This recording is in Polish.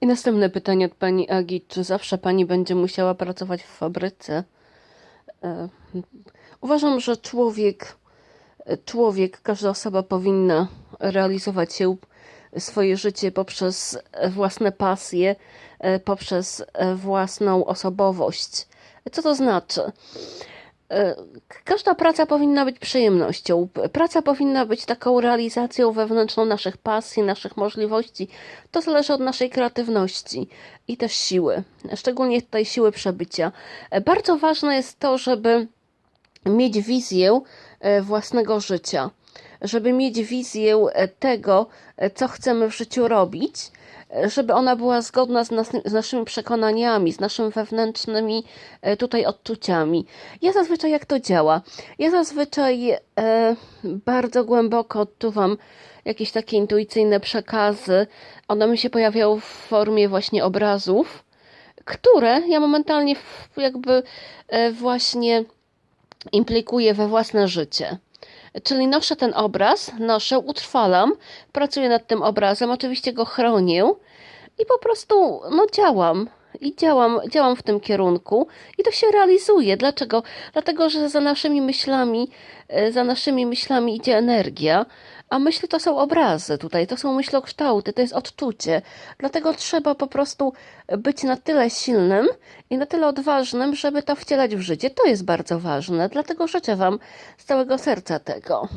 I następne pytanie od pani Agi. Czy zawsze pani będzie musiała pracować w fabryce? E, Uważam, że człowiek, człowiek, każda osoba powinna realizować się swoje życie poprzez własne pasje, e, poprzez własną osobowość. Co to znaczy? Każda praca powinna być przyjemnością. Praca powinna być taką realizacją wewnętrzną naszych pasji, naszych możliwości. To zależy od naszej kreatywności i też siły, szczególnie tej siły przebycia. Bardzo ważne jest to, żeby mieć wizję e, własnego życia, żeby mieć wizję e, tego, e, co chcemy w życiu robić, e, żeby ona była zgodna z, nas, z naszymi przekonaniami, z naszymi wewnętrznymi tutaj odczuciami. Ja zazwyczaj jak to działa? Ja zazwyczaj e, bardzo głęboko odczuwam jakieś takie intuicyjne przekazy. One mi się pojawiają w formie właśnie obrazów, które ja momentalnie jakby właśnie implikuje we własne życie. Czyli noszę ten obraz, noszę, utrwalam, pracuję nad tym obrazem, oczywiście go chronię i po prostu no działam. I działam, działam w tym kierunku i to się realizuje. Dlaczego? Dlatego, że za naszymi myślami, e, za naszymi myślami idzie energia, a myśli to są obrazy tutaj, to są myślokształty, to jest odczucie. Dlatego trzeba po prostu być na tyle silnym i na tyle odważnym, żeby to wcielać w życie. To jest bardzo ważne. Dlatego życzę Wam z całego serca tego.